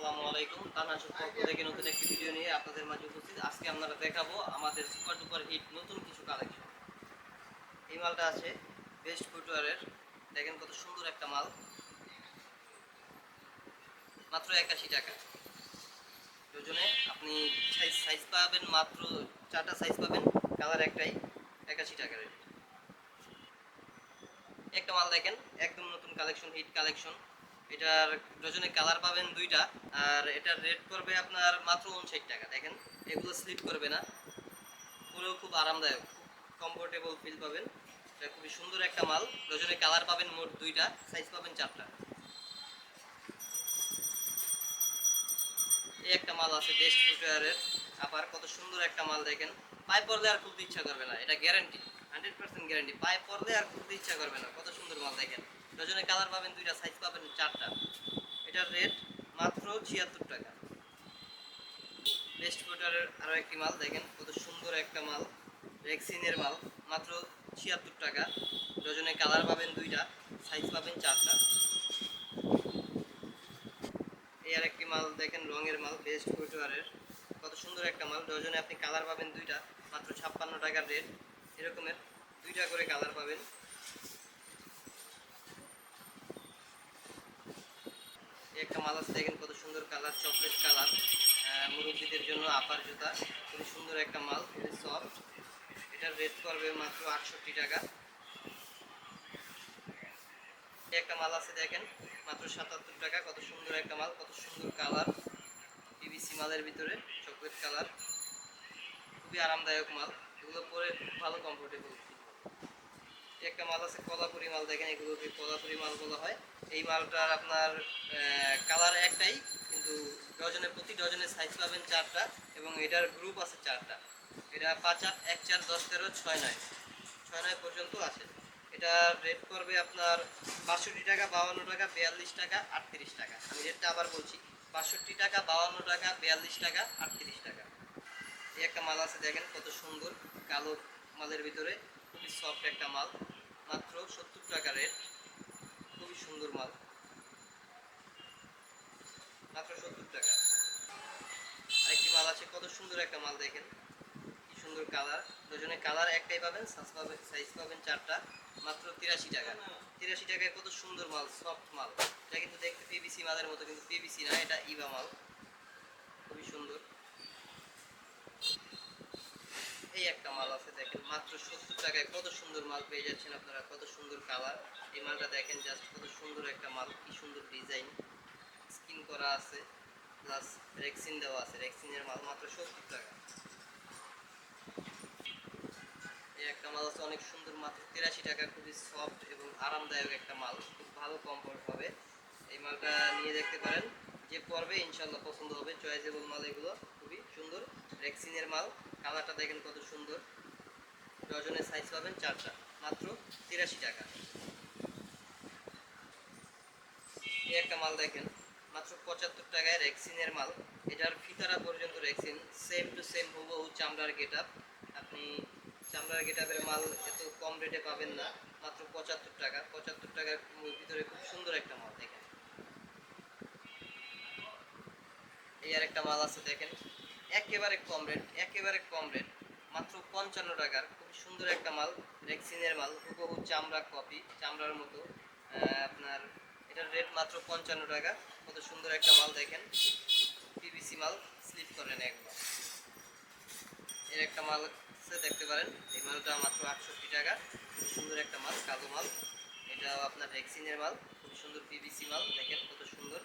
আসসালামু আলাইকুম। পক্ষ থেকে নতুন একটি ভিডিও নিয়ে আপনাদের মাঝে উপস্থিত। আজকে আমরা দেখাবো আমাদের সুপার ডুপার হিট নতুন কিছু কালেকশন এই মালটা আছে বেস্ট ফুটওয়ারের দেখেন কত সুন্দর একটা মাল। মাত্র একাশি টাকা। দুজনে আপনি সাইজ পাবেন মাত্র, চারটা সাইজ পাবেন কালার একটাই, একাশি টাকা রেট। একটা মাল দেখেন, একদম নতুন কালেকশন হিট কালেকশন এটার ডজনে কালার পাবেন দুইটা, আর এটার রেট করবে আপনার মাত্র উনষাট টাকা, দেখেন, এগুলো স্লিপ করবে না। পুরো খুব আরামদায়ক কমফোর্টেবল ফিল পাবেন। এটা খুবই সুন্দর একটা মাল, ডজনে কালার পাবেন মোট দুইটা সাইজ পাবেন চারটা। এই একটা মাল আছে বেস্ট ফুটওয়ারের আবার কত সুন্দর একটা মাল, দেখেন। পায়ে পরলে আর খুলতে ইচ্ছা করবে না, এটা গ্যারান্টি হান্ড্রেড পার্সেন্ট গ্যারান্টি পায়ে পরলে আর খুলতে ইচ্ছা করবে না, কত সুন্দর মাল, দেখেন। ডজনে কালার পাবেন দুইটা সাইজ পাবেন চারটা। এটার রেট মাত্র ছিয়াত্তর টাকা। বেস্ট ফুটারের আরও একটি মাল দেখেন, কত সুন্দর একটা মাল রেক্সিনের মাল, মাত্র ছিয়াত্তর টাকা। ডজনে কালার পাবেন দুইটা সাইজ পাবেন চারটা। এই আর একটি মাল দেখেন, রঙের মাল বেস্ট ফুটওয়ারের কত সুন্দর একটা মাল ডজনে আপনি কালার পাবেন দুইটা, মাত্র ছাপ্পান্ন টাকার রেট এরকমের দুইটা করে কালার পাবেন এই একটা মাল আছে দেখেন কত সুন্দর কালার, চকলেট কালার মুরব্বীদের জন্য আপার জুতা, খুবই সুন্দর একটা মাল, খুবই সফট এটার রেট করবে মাত্র আটষট্টি টাকা। একটা মাল আছে দেখেন, মাত্র সাতাত্তর টাকা, কত সুন্দর একটা মাল, কত সুন্দর কালার পিভিসি মালের ভিতরে, চকলেট কালার। খুবই আরামদায়ক মাল, এগুলো পরে ভালো কমফোর্টেবল একটা মাল আছে কলাপুরি মাল, দেখেন এগুলোকে কলাপুরি মাল বলা হয়। এই মালটার আপনার কালার একটাই, কিন্তু ডজনে প্রতি ডজনে সাইজ পাবেন চারটা এবং এটার গ্রুপ আছে চারটা। এটা পাঁচ আট, এক চার, দশ তেরো, ছয় নয়। ছয় নয় পর্যন্ত আছে। এটা রেট করবে আপনার বাষট্টি টাকা বাউান্ন টাকা, বিয়াল্লিশ টাকা, আটত্রিশ টাকা। আমি রেটটা আবার বলছি, বাষট্টি টাকা বাউান্ন টাকা, বিয়াল্লিশ টাকা, আটত্রিশ টাকা। এই একটা মাল আছে, দেখেন কত সুন্দর, কালো মালের ভিতরে, খুবই সফট একটা মাল। মাত্র সত্তর টাকা রেট সুন্দর মাল। মাত্র সত্তর টাকা। আরেকটি মাল আছে, কত সুন্দর একটা মাল দেখেন। কি সুন্দর কালার। দুজনে কালার একটাই পাবেন সাইজ পাবেন সাইজ পাবেন চারটা। মাত্র তিরাশি টাকা। তিরাশি টাকায় কত সুন্দর মাল সফট মাল। এটা কিন্তু দেখতে পিভিসি মালের মতো, কিন্তু পিভিসি না, এটা ইভা মাল। খুবই সুন্দর। এই একটা মাল আছে, দেখেন, মাত্র সত্তর টাকায় কত সুন্দর মাল পেয়ে যাচ্ছেন আপনারা, কত সুন্দর কালার। এই মালটা দেখেন জাস্ট কত সুন্দর একটা মাল, কি সুন্দর ডিজাইন স্কিন করা আছে প্লাস রেক্সিন দেওয়া আছে। রেক্সিনের মাল মাত্র সত্তর টাকা। এই একটা মাল আছে, অনেক সুন্দর, মাত্র তিরাশি টাকা, খুবই সফট এবং আরামদায়ক একটা মাল। খুব ভালো কমফোর্ট হবে। এই মালটা নিয়ে দেখতে পারেন। যে পরবে ইনশাল্লাহ পছন্দ হবে। চয়েসেবল মাল এগুলো, খুবই সুন্দর। রেক্সিনের মাল, কালারটা দেখেন কত সুন্দর। ডজনের সাইজ পাবেন চারটা, মাত্র তিরাশি টাকা। এই একটা মাল দেখেন, মাত্র পঁচাত্তর টাকায় রেক্সিনের মাল। এটার ফিতারা পর্যন্ত রেক্সিন সেম টু সেম হুবহু চামড়ার গেট আপনি চামড়ার গেট মাল এত কম রেটে পাবেন না, মাত্র পঁচাত্তর টাকা। পঁচাত্তর টাকার ভিতরে খুব সুন্দর একটা মাল দেখেন। এই আর একটা মাল আছে দেখেন, একেবারে কম রেট একেবারে কম রেট মাত্র পঞ্চান্ন টাকার। খুব সুন্দর একটা মাল রেক্সিনের মাল, হুবহু চামড়া কপি চামড়ার মতো আপনার এটার রেট মাত্র পঞ্চান্ন টাকা। কত সুন্দর একটা মাল দেখেন। পিভিসি মাল স্লিপ করে একবার। এর একটা মাল দেখতে পারেন। এই মালটা মাত্র আটষট্টি টাকা। সুন্দর একটা মাল, কালো মাল। এটা আপনার ভ্যাকসিনের মাল। খুব সুন্দর পিভিসি মাল দেখেন কত সুন্দর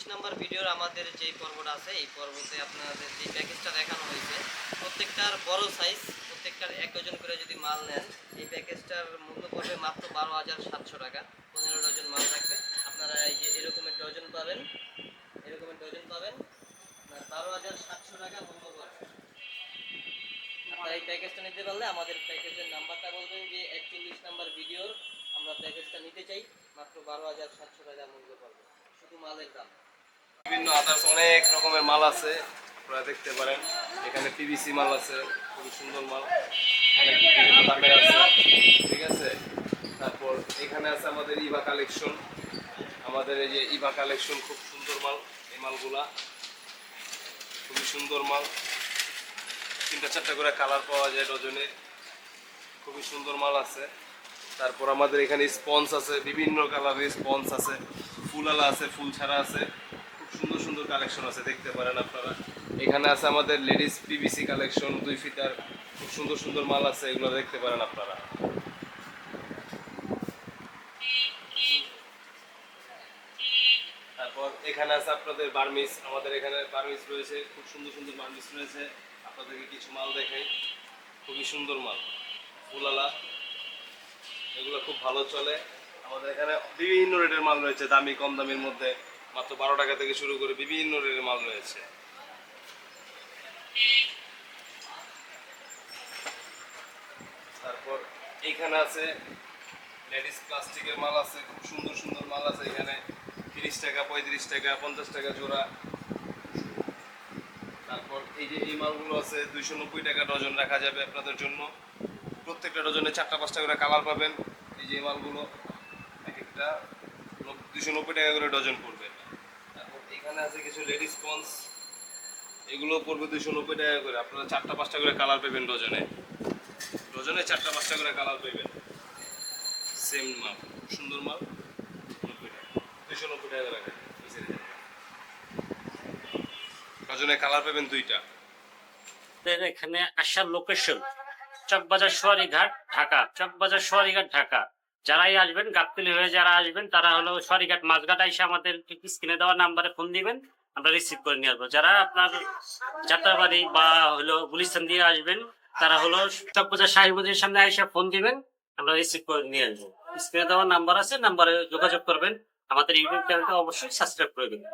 একচল্লিশ নাম্বার ভিডিওর আমাদের যে পর্বটা আছে, এই পর্বতে আপনাদের যে প্যাকেজটা দেখানো হয়েছে, প্রত্যেকটার বড় সাইজ প্রত্যেকটার এক ডজন করে যদি মাল নেন, এই প্যাকেজটার মূল্য পড়বে মাত্র বারো হাজার সাতশো টাকা। পনেরো ডজন মাল থাকবে। আপনারা এই যে এরকমের ডজন পাবেন, এরকমের ডজন পাবেন বারো হাজার সাতশো টাকা মূল্য পড়বে। আপনারা এই প্যাকেজটা নিতে পারলে আমাদের প্যাকেজের নাম্বারটা বলবেন যে একচল্লিশ নাম্বার ভিডিওর আমরা প্যাকেজটা নিতে চাই, মাত্র বারো হাজার সাতশো টাকা মূল্য পড়বে। শুধু মালের দাম। বিভিন্ন আদার্স অনেক রকমের মাল আছে। আপনারা দেখতে পারেন, এখানে পিভিসি মাল আছে, খুবই সুন্দর মাল। বিভিন্ন আছে, ঠিক আছে? তারপর এখানে আছে আমাদের ইভা কালেকশন আমাদের এই যে ইভা কালেকশন খুব সুন্দর মাল, এই মালগুলা। খুবই সুন্দর মাল। তিনটা চারটা করে কালার পাওয়া যায় ডজনে। খুবই সুন্দর মাল আছে। তারপর আমাদের এখানে স্পঞ্জ আছে, বিভিন্ন কালারের স্পঞ্জ আছে। ফুলালা আছে, ফুল ছাড়া আছে। সুন্দর কালেকশন আছে, দেখতে পারেন আপনারা। এখানে আছে আমাদের লেডিস পিভিসি কালেকশন দুই ফিটার খুব সুন্দর সুন্দর মাল আছে, এগুলো দেখতে পারেন আপনারা। এখানে আছে আপনাদের বার্মিস আমাদের এখানে বার্মিস রয়েছে, খুব সুন্দর সুন্দর বার্মিস রয়েছে। আপনাদেরকে কিছু মাল দেখাই। খুবই সুন্দর মাল, ফুলালা। এগুলো খুব ভালো চলে। আমাদের এখানে বিভিন্ন রেটের মাল রয়েছে, দামি, কম দামের মধ্যে। মাত্র বারো টাকা থেকে শুরু করে বিভিন্ন রেটের মাল রয়েছে। তারপর এইখানে আছে লেডিস প্লাস্টিকের মাল আছে, খুব সুন্দর সুন্দর মাল আছে এখানে। তিরিশ টাকা, পঁয়ত্রিশ টাকা, পঞ্চাশ টাকা জোড়া। তারপর এই যে এই মালগুলো আছে, দুইশো নব্বই টাকা ডজন রাখা যাবে আপনাদের জন্য। প্রত্যেকটা ডজনে চারটা পাঁচটা করে কালার পাবেন। এই যে মালগুলো, এক একটা দুইশো নব্বই টাকা করে ডজন পড়বে। এখানে আছে কিছু লেডিস পন্স এগুলো পড়বে দুশো নব্বই টাকা করে। আপনারা চারটা, পাঁচটা করে কালার পাবেন ডজনে ডজনে চারটা, পাঁচটা করে কালার পাবেন। সেম মাল, সুন্দর মাল, নব্বই টাকা। দুইশো নব্বই টাকা করে ডজনে কালার পাবেন দুইটা। এখানে আসার লোকেশন চকবাজার সোয়ারি ঘাট ঢাকা। চকবাজার সোয়ারি ঘাট ঢাকা। যারাই আসবেন গাবতলি হয়ে যারা আসবেন, তারা হলো সরিঘাট মাছঘাট এসে আমাদের স্ক্রিনে দেওয়া নাম্বারে ফোন দিবেন, আমরা রিসিভ করে নিয়ে আসব। যারা আপনার যাত্রাবাড়ি বা হলো গুলিস্তান দিয়ে আসবেন, তারা হলো চকবাজার শাহী মন্দিরের সামনে এসে ফোন দিবেন, আমরা রিসিভ করে নিয়ে আসব। স্ক্রিনে দেওয়া নাম্বার আছে, নাম্বারে যোগাযোগ করবেন। আমাদের ইউটিউব চ্যানেলটা অবশ্যই সাবস্ক্রাইব করে দেবেন।